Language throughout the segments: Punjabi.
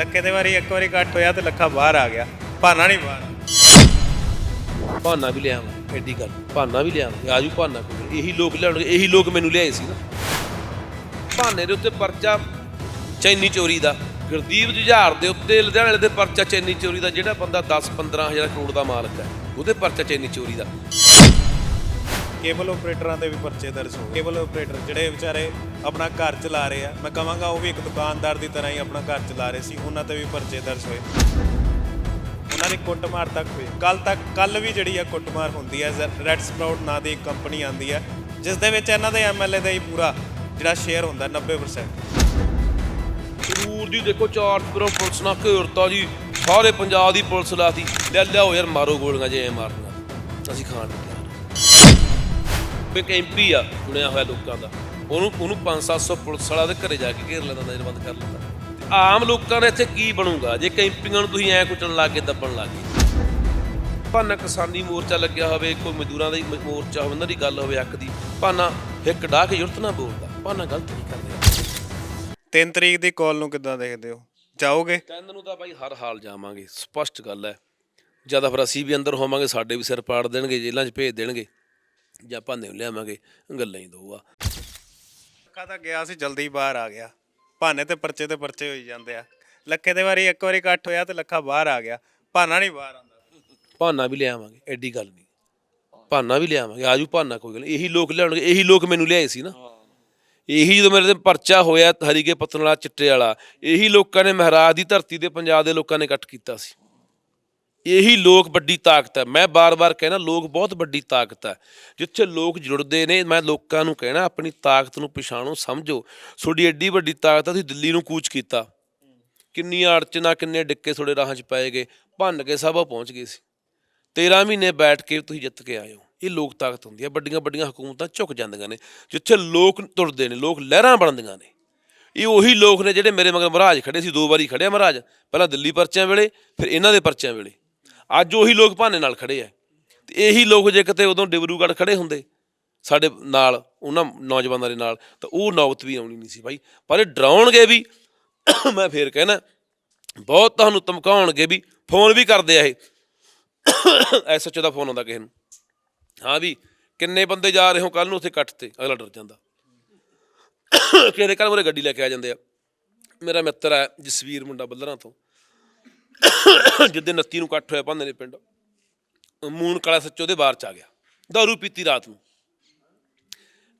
ਲੱਕੇ ਦੇ ਵਾਰੀ ਇੱਕ ਵਾਰੀ ਕੱਟ ਹੋਇਆ ਤੇ ਲੱਖਾ ਬਾਹਰ ਆ ਗਿਆ। ਭਾਨਾ ਨਹੀਂ ਬਾਹਰ। ਭਾਨਾ ਵੀ ਲਿਆਵਾਂ ਐਡੀ ਗੱਲ। ਭਾਨਾ ਵੀ ਲਿਆਵਾਂ ਆਜੂ ਭਾਨਾ ਕੋਈ ਇਹੀ ਲੋਕ ਲਿਆਉਣਗੇ ਇਹੀ ਲੋਕ ਮੈਨੂੰ ਲਿਆਏ ਸੀ ਨਾ। ਭਾਨੇ ਦੇ ਉੱਤੇ ਪਰਚਾ ਚੈਨੀ ਚੋਰੀ ਦਾ। ਗੁਰਦੀਪ ਜੁਝਾਰ ਦੇ ਉੱਤੇ, ਲੁਧਿਆਣੇ ਵਾਲੇ ਦੇ ਪਰਚਾ ਚੈਨੀ ਚੋਰੀ ਦਾ, ਜਿਹੜਾ ਬੰਦਾ 10 15000 ਕਰੋੜ ਦਾ ਮਾਲਕ ਹੈ, ਉਹਦੇ ਪਰਚਾ ਚੈਨੀ ਚੋਰੀ ਦਾ। ਕੇਬਲ ਆਪਰੇਟਰਾਂ ਦੇ ਵੀ ਪਰਚੇ ਦਰਜ ਹੋ ਕੇਬਲ ਆਪਰੇਟਰ ਜਿਹੜੇ ਵਿਚਾਰੇ ਆਪਣਾ ਘਰ ਚਲਾ ਰਹੇ ਆ। ਮੈਂ ਕਹਾਂਗਾ ਉਹ ਵੀ ਇੱਕ ਦੁਕਾਨਦਾਰ ਦੀ ਤਰ੍ਹਾਂ ਹੀ ਆਪਣਾ ਘਰ ਚਲਾ ਰਹੇ ਸੀ। ਉਹਨਾਂ ਤੇ ਵੀ ਪਰਚੇ ਦਰਜ ਹੋਏ। ਉਹਨਾਂ ਦੀ ਕੁੱਟਮਾਰ ਤੱਕ ਹੋਈ ਕੱਲ ਤੱਕ ਕੱਲ ਵੀ ਜਿਹੜੀ ਆ ਕੁੱਟਮਾਰ ਹੁੰਦੀ ਹੈ ਰੈਡ ਸਪਰਾਊਟ ਨਾਂ ਦੀ ਇੱਕ ਕੰਪਨੀ ਆਂਦੀ ਹੈ ਜਿਸ ਦੇ ਵਿੱਚ ਇਹਨਾਂ ਦੇ ਐਮਐਲਏ ਦਾ ਹੀ ਪੂਰਾ ਜਿਹੜਾ ਸ਼ੇਅਰ ਹੁੰਦਾ 90% ਜ਼ਰੂਰ ਜੀ, ਦੇਖੋ ਚਾਰ ਪਰੋਂ ਪੁਲਿਸ ਨਾਲ ਘੇਰਤਾ ਜੀ। ਸਾਰੇ ਪੰਜਾਬ ਦੀ ਪੁਲਿਸ ਲਾਤੀ। ਲੈ ਲਿਆਓ ਯਾਰ, ਮਾਰੋ ਗੋਲੀਆਂ ਜੇ ਐ ਮਾਰਨੀਆਂ ਅਸੀਂ ਖਾਣ ਨੂੰ ਤਿਆਰ ਇੱਕ ਐਮਪੀ ਆ ਚੁਣਿਆ ਹੋਇਆ ਲੋਕਾਂ ਦਾ। ਉਹਨੂੰ ਉਹਨੂੰ 5-700 ਪੁਲਿਸ ਵਾਲਾ ਦੇ ਘਰੇ ਜਾ ਕੇ ਘੇਰ ਲੈਂਦਾ ਨਜ਼ਰ ਬੰਦ ਕਰ ਲੈਂਦਾ। ਤੇ ਆਮ ਲੋਕਾਂ ਦਾ ਇੱਥੇ ਕੀ ਬਣੂਗਾ? ਜੇ ਕੈਂਪੀਆਂ ਨੂੰ ਤੁਸੀਂ ਐ ਕੁੱਟਣ ਲੱਗ ਕੇ ਦੱਬਣ ਲੱਗ ਗਏ। ਭਾਨਾ ਕਿਸਾਨੀ ਮੋਰਚਾ ਲੱਗਿਆ ਹੋਵੇ ਕੋਈ ਮਜ਼ਦੂਰਾਂ ਦਾ ਹੀ ਮੋਰਚਾ ਹੋਵੇ ਉਹਨਾਂ ਦੀ ਗੱਲ ਹੋਵੇ ਹੱਕ ਦੀ ਭਾਨਾ ਹਿੱਕ ਡਾਹ ਕੇ ਯੁਰਤ ਨਾ ਬੋਲਦਾ। ਭਾਨਾ ਗਲਤ ਨਹੀਂ ਕਰਦੇ। 3 ਤਰੀਕ ਦੀ ਕਾਲ ਨੂੰ ਕਿੱਦਾਂ ਦੇਖਦੇ ਹੋ? ਜਾਓਗੇ? ਕਹਿੰਦ ਨੂੰ ਤਾਂ ਬਾਈ ਹਰ ਹਾਲ ਜਾਵਾਂਗੇ ਸਪਸ਼ਟ ਗੱਲ ਹੈ। ਜ਼ਿਆਦਾ ਫਿਰ ਅਸੀਂ ਵੀ ਅੰਦਰ ਹੋਵਾਂਗੇ ਸਾਡੇ ਵੀ ਸਿਰ ਪਾੜ ਦੇਣਗੇ ਜੇਲ੍ਹਾਂ 'ਚ ਭੇਜ ਦੇਣਗੇ। ਜਾਂ ਭਾਂਦੇ ਨੂੰ ਲਿਆਵਾਂਗੇ ਗੱਲਾਂ ਹੀ ਦਊਗਾ ਲੱਖਾ ਤਾਂ ਗਿਆ ਸੀ ਜਲਦੀ ਬਾਹਰ ਆ ਗਿਆ। ਭਾਨੇ ਤੇ ਪਰਚੇ ਤੇ ਪਰਚੇ ਹੋਈ ਜਾਂਦੇ ਆ। ਲੱਖੇ ਦੇ ਵਾਰੀ ਇੱਕ ਵਾਰੀ ਕੱਟ ਹੋਇਆ ਤੇ ਲੱਖਾ ਬਾਹਰ ਆ ਗਿਆ। ਭਾਨਾ ਨਹੀਂ ਬਾਹਰ ਆਉਂਦਾ। ਭਾਨਾ ਵੀ ਲਿਆਵਾਂਗੇ ਐਡੀ ਗੱਲ ਨਹੀਂ। ਭਾਨਾ ਵੀ ਲਿਆਵਾਂਗੇ ਆਜੂ ਭਾਨਾ ਕੋਈ ਗੱਲ ਨਹੀਂ। ਇਹੀ ਲੋਕ ਲਿਆਉਣਗੇ ਇਹੀ ਲੋਕ ਮੈਨੂੰ ਲਿਆਏ ਸੀ ਨਾ। ਇਹੀ ਜਦੋਂ ਮੇਰੇ ਤੇ ਪਰਚਾ ਹੋਇਆ ਹਰੀਕੇ ਪੱਤਨ ਵਾਲਾ ਚਿੱਟੇ ਵਾਲਾ ਇਹੀ ਲੋਕਾਂ ਨੇ ਮਹਾਰਾਜ ਦੀ ਧਰਤੀ ਦੇ ਪੰਜਾਬ ਦੇ ਲੋਕਾਂ ਨੇ ਇਕੱਠ ਕੀਤਾ ਸੀ। ਇਹੀ ਲੋਕ ਵੱਡੀ ਤਾਕਤ ਹੈ। ਮੈਂ ਬਾਰ-ਬਾਰ ਕਹਿਣਾ, ਲੋਕ ਬਹੁਤ ਵੱਡੀ ਤਾਕਤ ਹੈ। ਜਿੱਥੇ ਲੋਕ ਜੁੜਦੇ ਨੇ, ਮੈਂ ਲੋਕਾਂ ਨੂੰ ਕਹਿਣਾ, ਆਪਣੀ ਤਾਕਤ ਨੂੰ ਪਛਾਣੋ, ਸਮਝੋ। ਤੁਹਾਡੀ ਐਡੀ ਵੱਡੀ ਤਾਕਤ ਹੈ, ਤੁਸੀਂ ਦਿੱਲੀ ਨੂੰ ਕੂਚ ਕੀਤਾ। ਕਿੰਨੀਆਂ ਅੜਚਨਾ ਕਿੰਨੇ ਡਿੱਕੇ ਤੁਹਾਡੇ ਰਾਹਾਂ 'ਚ ਪਏ ਗਏ, ਭੰਨ ਕੇ ਸਭ ਪਹੁੰਚ ਗਏ ਸੀ। 13 ਮਹੀਨੇ ਬੈਠ ਕੇ ਤੁਸੀਂ ਜਿੱਤ ਕੇ ਆਏ ਹੋ। ਇਹ ਲੋਕ ਤਾਕਤ ਹੁੰਦੀ ਹੈ। ਵੱਡੀਆਂ ਵੱਡੀਆਂ ਹਕੂਮਤਾਂ ਝੁਕ ਜਾਂਦੀਆਂ ਨੇ। ਜਿੱਥੇ ਲੋਕ ਤੁਰਦੇ ਨੇ, ਲੋਕ ਲਹਿਰਾਂ ਬਣਦੀਆਂ ਨੇ। ਇਹ ਉਹੀ ਲੋਕ ਨੇ ਜਿਹੜੇ ਮੇਰੇ ਮਗਰ ਮਹਾਰਾਜ ਖੜੇ ਸੀ। ਦੋ ਵਾਰੀ ਖੜਿਆ ਮਹਾਰਾਜ। ਪਹਿਲਾਂ ਦਿੱਲੀ ਪਰਚਿਆਂ ਵੇਲੇ, ਫਿਰ ਇਹਨਾਂ ਦੇ ਪਰਚਿਆਂ ਵੇਲੇ। ਅੱਜ ਉਹੀ ਲੋਕ ਭਾਨੇ ਨਾਲ ਖੜੇ ਆ। ਤੇ ਇਹੀ ਲੋਕ ਜੇ ਕਿਤੇ ਉਦੋਂ ਡਿਬਰੂਗੜ੍ਹ ਖੜੇ ਹੁੰਦੇ, ਸਾਡੇ ਨਾਲ, ਉਹਨਾਂ ਨੌਜਵਾਨਾਂ ਦੇ ਨਾਲ, ਤਾਂ ਉਹ ਨੌਬਤ ਵੀ ਆਉਣੀ ਨਹੀਂ ਸੀ ਬਾਈ। ਪਰ ਇਹ ਡਰਾਉਣਗੇ ਵੀ, ਮੈਂ ਫੇਰ ਕਹਿਣਾ, ਬਹੁਤ ਤੁਹਾਨੂੰ ਧਮਕਾਉਣਗੇ ਵੀ, ਫੋਨ ਵੀ ਕਰਦੇ ਆ ਇਹ। ਐਸਐਚਓ ਦਾ ਫੋਨ ਆਉਂਦਾ ਕਿਸੇ ਨੂੰ। ਹਾਂ ਵੀ, ਕਿੰਨੇ ਬੰਦੇ ਜਾ ਰਹੇ ਹੋ ਕੱਲ ਨੂੰ ਉੱਥੇ ਇਕੱਠ ਤੇ, ਅਗਲਾ ਡਰ ਜਾਂਦਾ। ਕਿਹੜੇ ਕੱਲ ਮੋਰੇ ਗੱਡੀ ਲੈ ਕੇ ਆ ਜਾਂਦੇ ਆ। ਮੇਰਾ ਮਿੱਤਰ ਹੈ ਜਸਵੀਰ ਮੁੰਡਾ ਬੱਲਰਾਂ ਤੋਂ। ਜਿੱਦੇ 29 ਨੂੰ ਇਕੱਠ ਹੋਇਆ ਭਾਂਦੇ ਨੇ ਪਿੰਡ, ਮੂਨ ਕਾਲਾ ਸੱਚੋ ਦੇ ਬਾਹਰ ਚ ਆ ਗਿਆ, ਦਾਰੂ ਪੀਤੀ ਰਾਤ ਨੂੰ।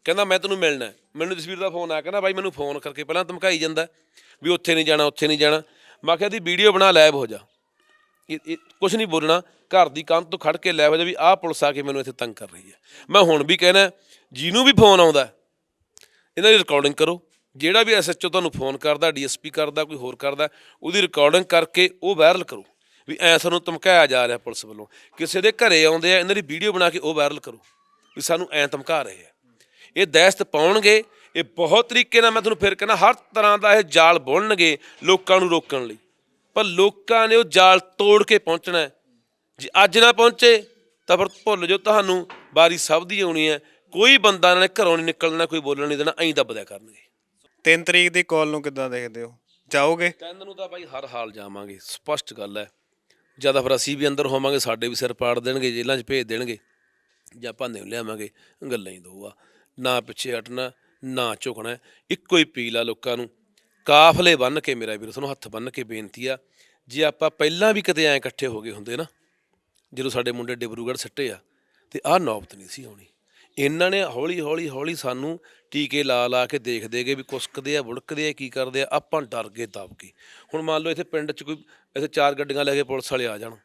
ਕਹਿੰਦਾ, ਮੈਂ ਤੈਨੂੰ ਮਿਲਣਾ ਹੈ। ਮੈਨੂੰ ਜਸਵੀਰ ਦਾ ਫੋਨ ਆਇਆ, ਕਹਿੰਦਾ ਬਾਈ ਮੈਨੂੰ ਫੋਨ ਕਰਕੇ ਪਹਿਲਾਂ ਧਮਕਾਈ ਜਾਂਦਾ ਵੀ ਉੱਥੇ ਨਹੀਂ ਜਾਣਾ, ਉੱਥੇ ਨਹੀਂ ਜਾਣਾ। ਮੈਂ ਕਿਹਾ ਦੀ ਵੀਡੀਓ ਬਣਾ ਲੈਬ ਹੋ ਜਾ। ਇਹ ਕੁਝ ਨਹੀਂ ਬੋਲਣਾ, ਘਰ ਦੀ ਕੰਧ ਤੋਂ ਖੜ ਕੇ ਲੈ ਹੋ ਜਾ ਵੀ ਆਹ ਪੁਲਿਸ ਆ ਕੇ ਮੈਨੂੰ ਇੱਥੇ ਤੰਗ ਕਰ ਰਹੀ ਹੈ। ਮੈਂ ਹੁਣ ਵੀ ਕਹਿਣਾ ਜਿਹਨੂੰ ਵੀ ਫੋਨ ਆਉਂਦਾ ਇਹਨਾਂ ਦੀ ਰਿਕਾਰਡਿੰਗ ਕਰੋ। ਜਿਹੜਾ ਵੀ ਐਸਐਚਓ ਤੁਹਾਨੂੰ ਫੋਨ ਕਰਦਾ ਡੀਐਸਪੀ ਕਰਦਾ, ਕੋਈ ਹੋਰ ਕਰਦਾ, ਉਹਦੀ ਰਿਕਾਰਡਿੰਗ ਕਰਕੇ ਉਹ ਵਾਇਰਲ ਕਰੋ। ਵੀ ਐ ਸਾਨੂੰ ਧਮਕਾਇਆ ਜਾ ਰਿਹਾ ਪੁਲਿਸ ਵੱਲੋਂ। ਕਿਸੇ ਦੇ ਘਰੇ ਆਉਂਦੇ ਆ, ਇਹਨਾਂ ਦੀ ਵੀਡੀਓ ਬਣਾ ਕੇ ਉਹ ਵਾਇਰਲ ਕਰੋ। ਵੀ ਸਾਨੂੰ ਐ ਧਮਕਾ ਰਹੇ ਆ। ਇਹ ਦਹਿਸ਼ਤ ਪਾਉਣਗੇ, ਇਹ ਬਹੁਤ ਤਰੀਕੇ ਨਾਲ ਮੈਂ ਤੁਹਾਨੂੰ ਫਿਰ ਕਹਿੰਦਾ, ਹਰ ਤਰ੍ਹਾਂ ਦਾ ਇਹ ਜਾਲ ਬੁਣਨਗੇ ਲੋਕਾਂ ਨੂੰ ਰੋਕਣ ਲਈ। ਪਰ ਲੋਕਾਂ ਨੇ ਉਹ ਜਾਲ ਤੋੜ ਕੇ ਪਹੁੰਚਣਾ ਜੇ ਅੱਜ ਨਾ ਪਹੁੰਚੇ, ਤਾਂ ਫਿਰ ਭੁੱਲ ਜਾਓ ਤੁਹਾਨੂੰ ਬਾਰੀ ਸਭ ਦੀ ਆਉਣੀ ਹੈ। ਕੋਈ ਬੰਦਾ ਨਾਲੇ ਘਰੋਂ ਨਹੀਂ ਨਿਕਲਣਾ, ਕੋਈ ਬੋਲਣ ਨਹੀਂ ਦੇਣਾ, ਐਂ ਦੱਬਦਿਆ ਕਰਨਗੇ। 3 ਤਰੀਕ ਦੀ ਕਾਲ ਨੂੰ ਕਿੱਦਾਂ ਦੇਖਦੇ ਹੋ? ਜਾਓਗੇ? ਕਹਿੰਦ ਨੂੰ ਤਾਂ ਬਾਈ ਹਰ ਹਾਲ ਜਾਵਾਂਗੇ, ਸਪਸ਼ਟ ਗੱਲ ਹੈ। ਜ਼ਿਆਦਾ ਫਿਰ ਅਸੀਂ ਵੀ ਅੰਦਰ ਹੋਵਾਂਗੇ, ਸਾਡੇ ਵੀ ਸਿਰ ਪਾੜ ਦੇਣਗੇ, ਜੇਲ੍ਹਾਂ 'ਚ ਭੇਜ ਦੇਣਗੇ, ਜਾਂ ਭਾਂਦੇ ਲਿਆਵਾਂਗੇ, ਗੱਲਾਂ ਹੀ ਦਊਗਾ ਨਾ ਪਿੱਛੇ ਹਟਣਾ, ਨਾ ਝੁਕਣਾ, ਇੱਕੋ ਹੀ ਪੀਲ ਆ ਲੋਕਾਂ ਨੂੰ। ਕਾਫਲੇ ਬੰਨ ਕੇ ਮੇਰਾ ਵੀਰ, ਤੁਹਾਨੂੰ ਹੱਥ ਬੰਨ ਕੇ ਬੇਨਤੀ ਆ, ਜੇ ਆਪਾਂ ਪਹਿਲਾਂ ਵੀ ਕਿਤੇ ਐ ਇਕੱਠੇ ਹੋ ਗਏ ਹੁੰਦੇ ਨਾ, ਜਦੋਂ ਸਾਡੇ ਮੁੰਡੇ ਡਿਬਰੂਗੜ੍ਹ ਸੱਟੇ ਆ, ਤੇ ਆਹ ਨੌਬਤ ਨਹੀਂ ਸੀ ਆਉਣੀ। ਇਹਨਾਂ ਨੇ ਹੌਲੀ ਹੌਲੀ ਹੌਲੀ ਸਾਨੂੰ ਟੀਕੇ ਲਾ ਲਾ ਕੇ ਦੇਖਦੇ ਗਏ ਵੀ ਕੁਸਕਦੇ ਆ, ਬੁੜਕਦੇ ਆ, ਕੀ ਕਰਦੇ ਆ, ਆਪਾਂ ਡਰ ਗਏ ਦਬ ਕੇ। ਹੁਣ ਮੰਨ ਲਓ ਇੱਥੇ ਪਿੰਡ 'ਚ ਕੋਈ, ਇੱਥੇ ਚਾਰ ਗੱਡੀਆਂ ਲੈ ਕੇ ਪੁਲਿਸ ਵਾਲੇ ਆ ਜਾਣ,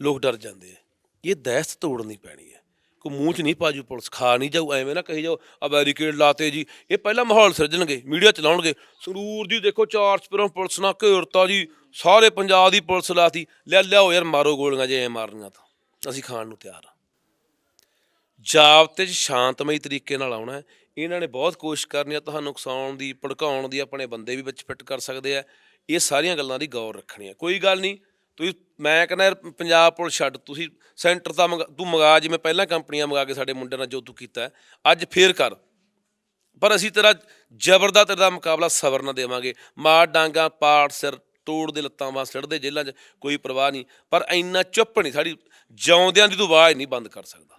ਲੋਕ ਡਰ ਜਾਂਦੇ ਆ। ਇਹ ਦਹਿਸ਼ਤ ਤੋੜਨੀ ਪੈਣੀ ਹੈ। ਕੋਈ ਮੂੰਹ 'ਚ ਨਹੀਂ ਪਾਜੂ ਪੁਲਿਸ, ਖਾ ਨਹੀਂ ਜਾਊ, ਐਵੇਂ ਨਾ ਕਹੀ ਜਾਓ, ਆ ਬੈਰੀਕੇਡ ਲਾਤੇ ਜੀ। ਇਹ ਪਹਿਲਾਂ ਮਾਹੌਲ ਸਿਰਜਣਗੇ, ਮੀਡੀਆ ਚਲਾਉਣਗੇ। ਸਰੂਰ ਜੀ ਦੇਖੋ, ਚਾਰ ਸਪਰੋਂ ਪੁਲਿਸ ਨਾਲ ਘੇਰਤਾ ਜੀ, ਸਾਰੇ ਪੰਜਾਬ ਦੀ ਪੁਲਿਸ ਲਾਤੀ। ਲੈ ਲਿਆਓ ਯਾਰ, ਮਾਰੋ ਗੋਲੀਆਂ ਜੇ ਐ ਮਾਰਨੀਆਂ ਤਾਂ। ਅਸੀਂ ਖਾਣ ਨੂੰ ਤਿਆਰ ਆ। ਜਾਬਤੇ 'ਚ ਸ਼ਾਂਤਮਈ ਤਰੀਕੇ ਨਾਲ ਆਉਣਾ ਹੈ। ਇਹਨਾਂ ਨੇ ਬਹੁਤ ਕੋਸ਼ਿਸ਼ ਕਰਨੀ ਆ, ਤੁਹਾਨੂੰ ਉਕਸਾਉਣ ਦੀ, ਭੜਕਾਉਣ ਦੀ, ਆਪਣੇ ਬੰਦੇ ਵੀ ਵਿੱਚ ਫਿੱਟ ਕਰ ਸਕਦੇ ਆ। ਇਹ ਸਾਰੀਆਂ ਗੱਲਾਂ ਦੀ ਗੌਰ ਰੱਖਣੀ ਆ। ਕੋਈ ਗੱਲ ਨਹੀਂ, ਤੁਸੀਂ, ਮੈਂ ਕਹਿੰਦਾ ਯਾਰ, ਪੰਜਾਬ ਪੁਲਿਸ ਛੱਡ, ਤੁਸੀਂ ਸੈਂਟਰ ਤਾਂ ਮੰਗਾ- ਤੂੰ ਮੰਗਾ ਜਿਵੇਂ ਪਹਿਲਾਂ ਕੰਪਨੀਆਂ ਮੰਗਾ ਕੇ ਸਾਡੇ ਮੁੰਡਿਆਂ ਨਾਲ ਜੋ ਤੂੰ ਕੀਤਾ ਅੱਜ ਫੇਰ ਕਰ। ਪਰ ਅਸੀਂ ਤੇਰਾ ਜ਼ਬਰ ਦਾ ਤੇਰਾ ਮੁਕਾਬਲਾ ਸਬਰ ਨਾ ਦੇਵਾਂਗੇ। ਮਾਰ ਡਾਂਗਾ, ਪਾੜ ਸਿਰ, ਤੋੜ ਦੇ ਲੱਤਾਂ ਬਾਹ ਸਿੱਟਦੇ ਜੇਲ੍ਹਾਂ 'ਚ ਕੋਈ ਪਰਵਾਹ ਨਹੀਂ। ਪਰ ਇੰਨਾ ਚੁੱਪ ਨਹੀਂ, ਸਾਡੀ ਜਿਉਂਦਿਆਂ ਦੀ ਤੂੰ ਆਵਾਜ਼ ਨਹੀਂ ਬੰਦ ਕਰ ਸਕਦਾ।